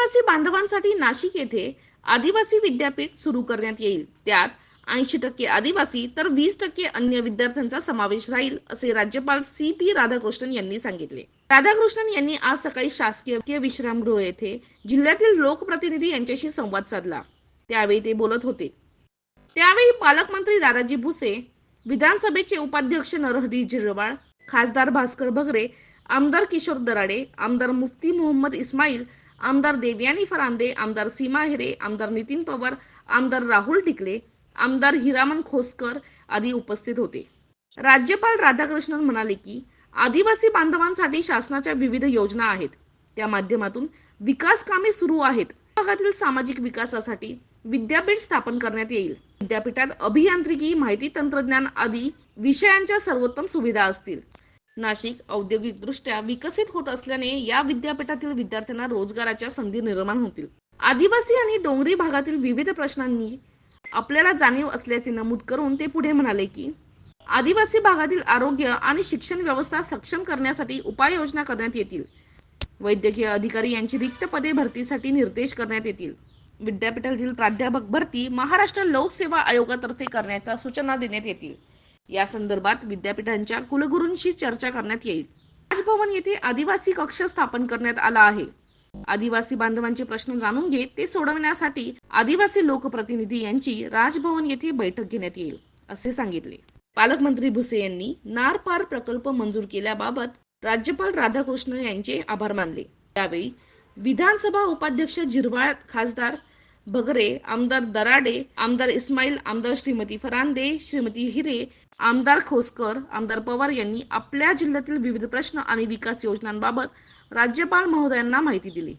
आदिवासी बांधवांसाठी नाशिक येथे आदिवासी विद्यापीठ सुरू करण्यात येईल. त्यात ऐंशी टक्के आदिवासी तर वीस टक्के अन्य विद्यार्थ्यांचा समावेश राहील असे राज्यपाल सी पी राधाकृष्णन यांनी सांगितले. राधाकृष्णन यांनी आज सकाळी शासकीय विश्रामगृह येथे जिल्ह्यातील लोकप्रतिनिधी यांच्याशी संवाद साधला. त्यावेळी ते बोलत होते. त्यावेळी पालकमंत्री दादाजी भुसे विधानसभेचे उपाध्यक्ष नरहरी झिरवाळ खासदार भास्कर भगरे आमदार किशोर दराडे आमदार मुफ्ती मोहम्मद इस्माईल आमदार देवयानी फरांदे आमदार सीमा हिरे आमदार नितीन पवार आमदार राहुल टिकले आमदार हिरामन खोसकर आदी उपस्थित होते. राज्यपाल राधाकृष्णन म्हणाले की आदिवासी बांधवांसाठी शासनाच्या विविध योजना आहेत. त्या माध्यमातून विकास कामे सुरू आहेत. भागातील सामाजिक विकासासाठी विद्यापीठ स्थापन करण्यात येईल. विद्यापीठात अभियांत्रिकी माहिती तंत्रज्ञान आदी विषयांच्या सर्वोत्तम सुविधा असतील. नाशिक औद्योगिकदृष्ट्या विकसित होत असल्याने या विद्यापीठातील विद्यार्थ्यांना रोजगाराच्या संधी निर्माण होतील. आदिवासी आणि डोंगरी भागातील विविध प्रश्नांनी आपल्याला जाणीव असल्याचे नमूद करून ते पुढे म्हणाले की आदिवासी भागातील आरोग्य आणि शिक्षण व्यवस्था सक्षम करण्यासाठी उपाययोजना करण्यात येतील. वैद्यकीय अधिकारी यांची रिक्त पदे भरतीसाठी निर्देश करण्यात येतील. विद्यापीठातील प्राध्यापक भरती महाराष्ट्र लोकसेवा आयोगातर्फे करण्याच्या सूचना देण्यात येतील. या संदर्भात विद्यापीठांच्या कुलगुरूंशी चर्चा करण्यात येईल. राजभवन येथे आदिवासी कक्ष स्थापन करण्यात आला आहे. आदिवासी बांधवांचे प्रश्न जाणून घेत ते सोडवण्यासाठी आदिवासी लोकप्रतिनिधी यांची राजभवन येथे बैठक घेण्यात येईल असे सांगितले. पालकमंत्री भुसे यांनी नार पार प्रकल्प मंजूर केल्याबाबत राज्यपाल राधाकृष्ण यांचे आभार मानले. त्यावेळी विधानसभा उपाध्यक्ष जिरवाळ खासदार भगरे आमदार दराडे आमदार इस्माईल आमदार श्रीमती फरांदे श्रीमती हिरे आमदार खोसकर आमदार पवार यांनी आपल्या जिल्ह्यातील विविध प्रश्न आणि विकास योजनांबाबत राज्यपाल महोदयांना माहिती दिली.